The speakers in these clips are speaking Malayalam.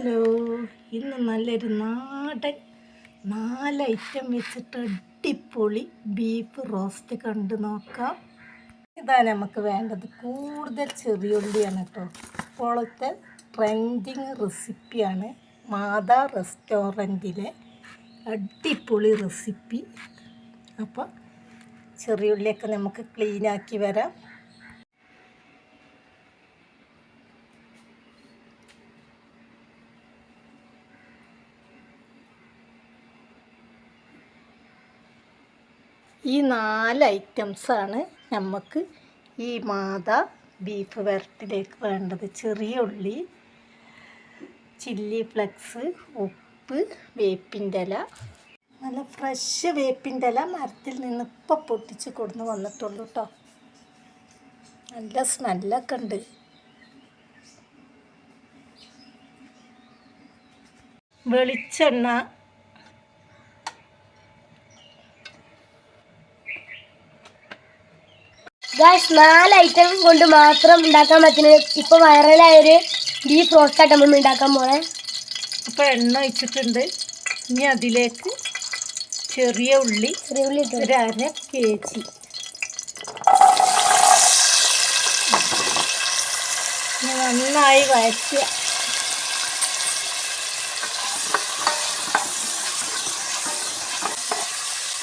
ഹലോ ഇന്ന് നല്ലൊരു നാടൻ നാല് ഐറ്റം വെച്ചിട്ട് അടിപൊളി ബീഫ് റോസ്റ്റ് കണ്ടു നോക്കാം. ഇതാണ് നമുക്ക് വേണ്ടത്. കൂടുതൽ ചെറിയുള്ളിയാണ് കേട്ടോ ഇപ്പോഴത്തെ ട്രെൻഡിങ് റെസിപ്പിയാണ് മാതാ റെസ്റ്റോറന്റിലെ അടിപൊളി റെസിപ്പി അപ്പോൾ ചെറിയുള്ളിയൊക്കെ നമുക്ക് ക്ലീനാക്കി വരാം. ഈ നാല് ഐറ്റംസാണ് നമുക്ക് ഈ മാത ബീഫ് വരട്ടിലേക്ക് വേണ്ടത്. ചെറിയ ഉള്ളി ചില്ലി ഫ്ലക്സ് ഉപ്പ് വേപ്പിന്റെ ഇല. നല്ല ഫ്രഷ് വേപ്പിന്റെ ഇല മരത്തിൽ നിന്ന് ഇപ്പം പൊട്ടിച്ച് കൊടുന്ന് വന്നിട്ടുള്ളൂ കേട്ടോ നല്ല സ്മെല്ലൊക്കെ ഉണ്ട്. വെളിച്ചെണ്ണ ഗായ്സ് നാല് ഐറ്റം കൊണ്ട് മാത്രം ഉണ്ടാക്കാൻ പറ്റുന്ന ഇപ്പൊ വൈറലായൊരു ബീഫ് റോസ്റ്റായിട്ട് നമ്മൾ ഉണ്ടാക്കാൻ പോണേ. അപ്പോൾ എണ്ണ ഒഴിച്ചിട്ടുണ്ട്. ഇനി അതിലേക്ക് ചെറിയ ഉള്ളി ചെറിയ ഉള്ളി ഒരു അര കെ ജി നന്നായി വഴറ്റുക.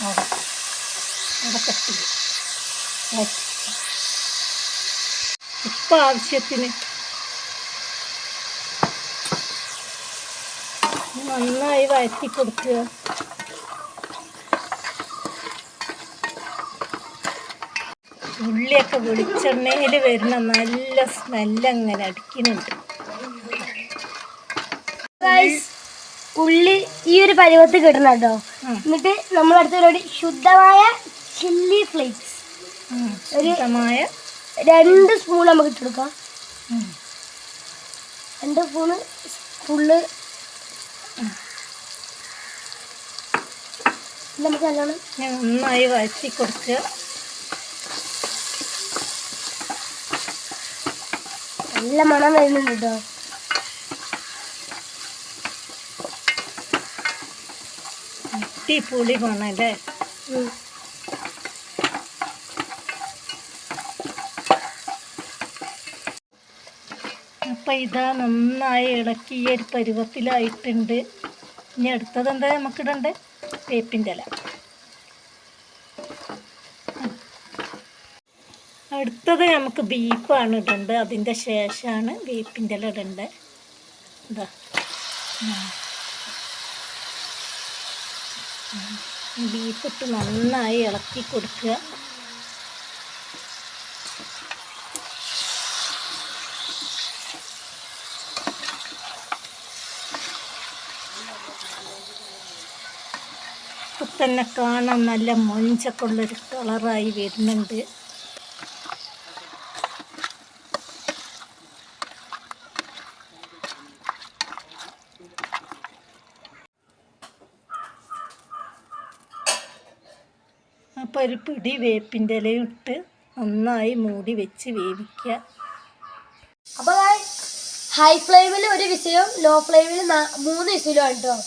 അവിടെ അവിടെ കട്ടി. ഉപ്പ് ആവശ്യത്തിന്. നന്നായി വഴറ്റി കൊടുക്കുക. ഉള്ളിയൊക്കെ വെളിച്ചെണ്ണയിൽ വരുന്ന നല്ല സ്മെല്ല് അങ്ങനെ അടിക്കുന്നുണ്ട്. ഉള്ളി ഈ ഒരു പരുവത്ത് കിട്ടണം കേട്ടോ. എന്നിട്ട് നമ്മളടുത്തൊരു ശുദ്ധമായ ചില്ലി ഫ്ലേക്സ് ഒരു- ശുദ്ധമായ രണ്ട് സ്പൂൺ നമുക്ക് ഇട്ടെടുക്കാം. രണ്ട് സ്പൂണ് ഫുള്ള് നമുക്ക് നല്ലോണം നന്നായി വഴറ്റി കൊടുക്കുക നല്ല മണം വരുന്നുണ്ട് കേട്ടോ അടിപൊളി മണല്ലേ ഉം. അപ്പം ഇതാ നന്നായി ഇളക്കി ഈ ഒരു പരുവത്തിലായിട്ടുണ്ട്. ഇനി അടുത്തത് എന്താ നമുക്കിടണ്ടേ വേപ്പിന്റെ ഇല. അടുത്തത് നമുക്ക് ബീഫാണ് ഇടേണ്ടത് അതിന്റെ ശേഷമാണ് വേപ്പിന്റെ ഇല ഇടേണ്ടത് ഇതാ. ബീഫ് ഇട്ട് നന്നായി ഇളക്കി കൊടുക്കുക. തന്നെ കാണാൻ നല്ല മൊഞ്ചൊക്കെ ഉള്ളൊരു കളറായി വരുന്നുണ്ട്. അപ്പോൾ ഒരു പിടി വേപ്പിന്റെ ഇലയും ഇട്ട് നന്നായി മൂടി വെച്ച് വേവിക്കുക. അപ്പോൾ ഹൈ ഫ്ലെയിമിൽ ഒരു വിസിലും ലോ ഫ്ലെയിമിൽ മൂന്ന് വിസിലും ആണ്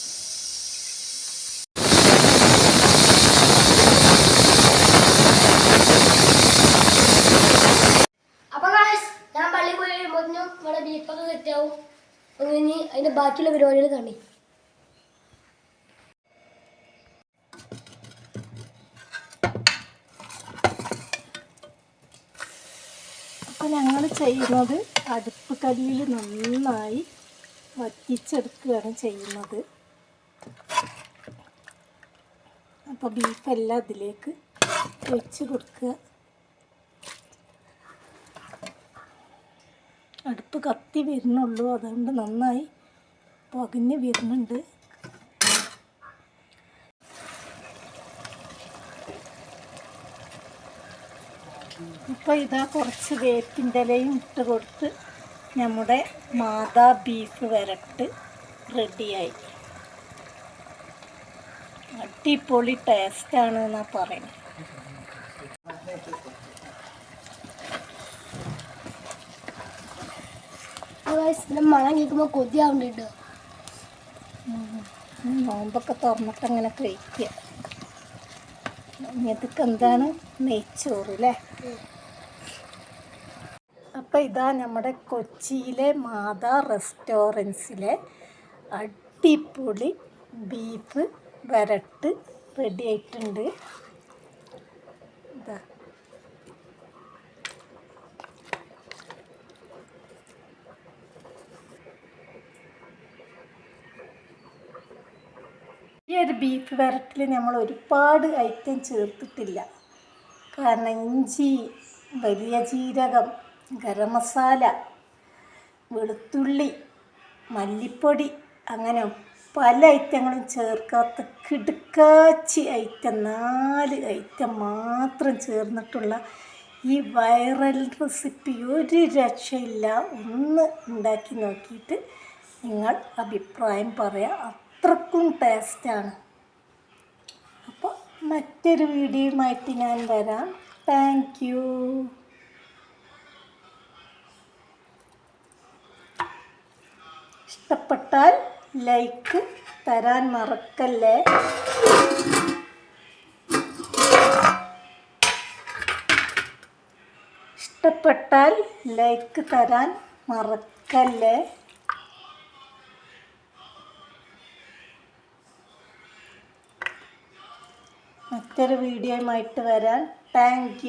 അപ്പൊ ഇനി അതിന്റെ ബാക്കിയുള്ള പരിപാടികൾ കാണി. അപ്പോൾ ഞങ്ങൾ ചെയ്യുന്നത് അടുപ്പ് കല്ലിൽ നന്നായി വറ്റിച്ചെടുക്കുകയാണ് ചെയ്യുന്നത്. അപ്പോൾ ബീഫെല്ലാം അതിലേക്ക് വെച്ച് കൊടുക്കുക. അടുപ്പ് കത്തി വരുന്നുള്ളൂ. അതുകൊണ്ട് നന്നായി പുകഞ്ഞ് വരുന്നുണ്ട്. ഇപ്പോൾ ഇതാ കുറച്ച് വേപ്പിന്റെ ഇലയും ഇട്ട് കൊടുത്ത് നമ്മുടെ മാതാ ബീഫ് വരട്ട് റെഡിയായി. അടിപൊളി ടേസ്റ്റാണ് എന്നാണ് പറയുന്നത് മണം കേൾക്കുമ്പോൾ കൊതിയാവുന്നുണ്ട്. നോമ്പൊക്കെ തുറന്നിട്ട് അങ്ങനെ കഴിക്കുക. എന്താണ്? നെയ്ച്ചോറ് അല്ലേ അപ്പം ഇതാ നമ്മുടെ കൊച്ചിയിലെ മാതാ റെസ്റ്റോറൻസിലെ അടിപൊളി ബീഫ് വരട്ട് റെഡി ആയിട്ടുണ്ട് ഇതാ ഈ ഒരു ബീഫ് വരട്ടിൽ നമ്മൾ ഒരുപാട് ഐറ്റം ചേർത്തിട്ടില്ല. കാരണം ഇഞ്ചി വലിയ ജീരകം ഗരം മസാല വെളുത്തുള്ളി മല്ലിപ്പൊടി അങ്ങനെ പല ഐറ്റങ്ങളും ചേർക്കാത്ത കിടുക്കാച്ചി ഐറ്റം നാല് ഐറ്റം മാത്രം ചേർന്നിട്ടുള്ള ഈ വൈറൽ റെസിപ്പി ഒരു രക്ഷയില്ല. ഒന്ന് ഉണ്ടാക്കി നോക്കിയിട്ട് നിങ്ങൾ അഭിപ്രായം പറയാം. അത്രക്കും ടേസ്റ്റാണ് അപ്പോൾ മറ്റൊരു വീഡിയോയുമായിട്ട് ഞാൻ വരാം. താങ്ക് യു ഇഷ്ടപ്പെട്ടാൽ ലൈക്ക് തരാൻ മറക്കല്ലേ? ഇഷ്ടപ്പെട്ടാൽ ലൈക്ക് തരാൻ മറക്കല്ലേ? മറ്റൊരു വീഡിയോയുമായിട്ട് വരാൻ താങ്ക്